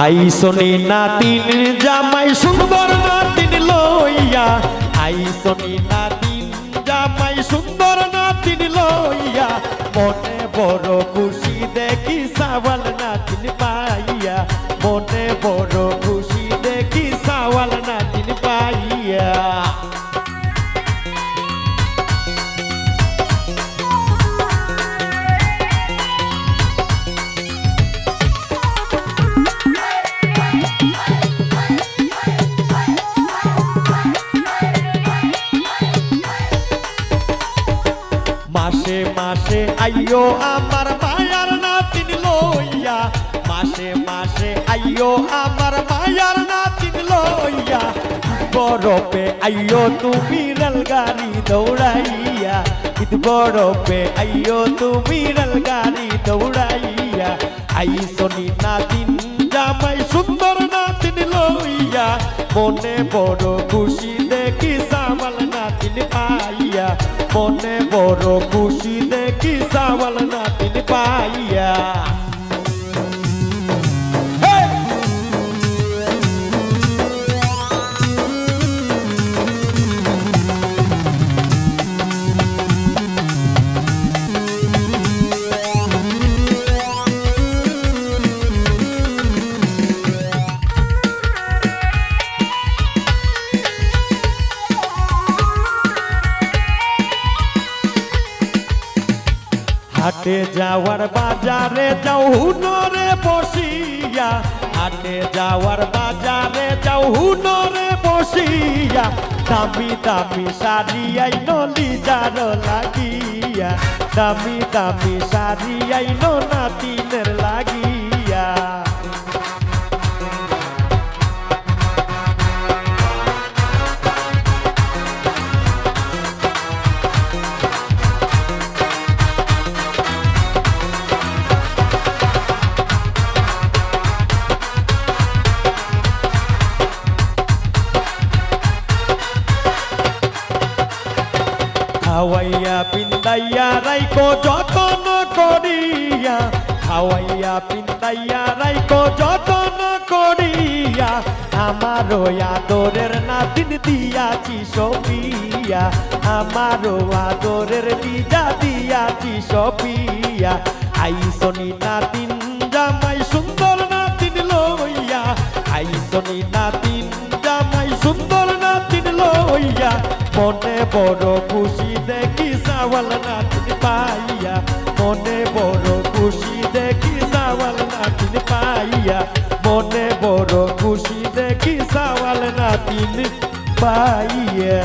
আইসনি নাতিন জামাই সুন্দর নাতিন লইয়া। আইসনি নাতিন জামাই সুন্দর নাতিন লইয়া। মনে বড় খুশি দেখি সাবাল নাতিন পাইয়া। মনে বড় খুশি মাসে মাসে আইও আমার মায়ার নাতিন লইয়া। মাসে মাসে আইও আমার মায়ার নাতিন লইয়া। বরফে আইও তুমি রেলগাড়ি দৌড়াইয়া। ঈদ বরফে আইও তুমি রেলগাড়ি দৌড়াইয়া। আইসনি নাতিন জামাই, সুন্দর নাতিন লইয়া। মনে বড় খুশি দেখি সামাল নাতিন পাইয়া। মনে বড় খুশি দেখি সামাল নাতিন পাইয়া? হাটে যাওয়ার বাজারে যাও হুনরে বসিয়া হাটে যাওয়ার বাজারে যাও হুনরে বসিয়া, দামি দামি সারিয়াই নলি যার লাগিয়া, দামি দামি সারিয়াই নাতিনের লাগিয়া। খাওয়াইয়া পিন্দাইয়া রাইকো যতন করিয়া। খাওয়াইয়া পিন্দাইয়া রাইকো যতন করিয়া। আমারও আদরের নাতিন দিয়াছি সপিয়া। আমারও আদরের লিজা দিয়াছি সপিয়া। আইসনি নাতিন জামাই, সুন্দর নাতিন লইয়া। আইসনি নাতিন মনে বড় খুশি দেখি সাওয়াল নাচিন পাইয়া। মনে বড় খুশি দেখি সাওয়াল নাচিন পাইয়া। মনে বড় খুশি দেখি সাওয়াল নাতিন পাইয়া।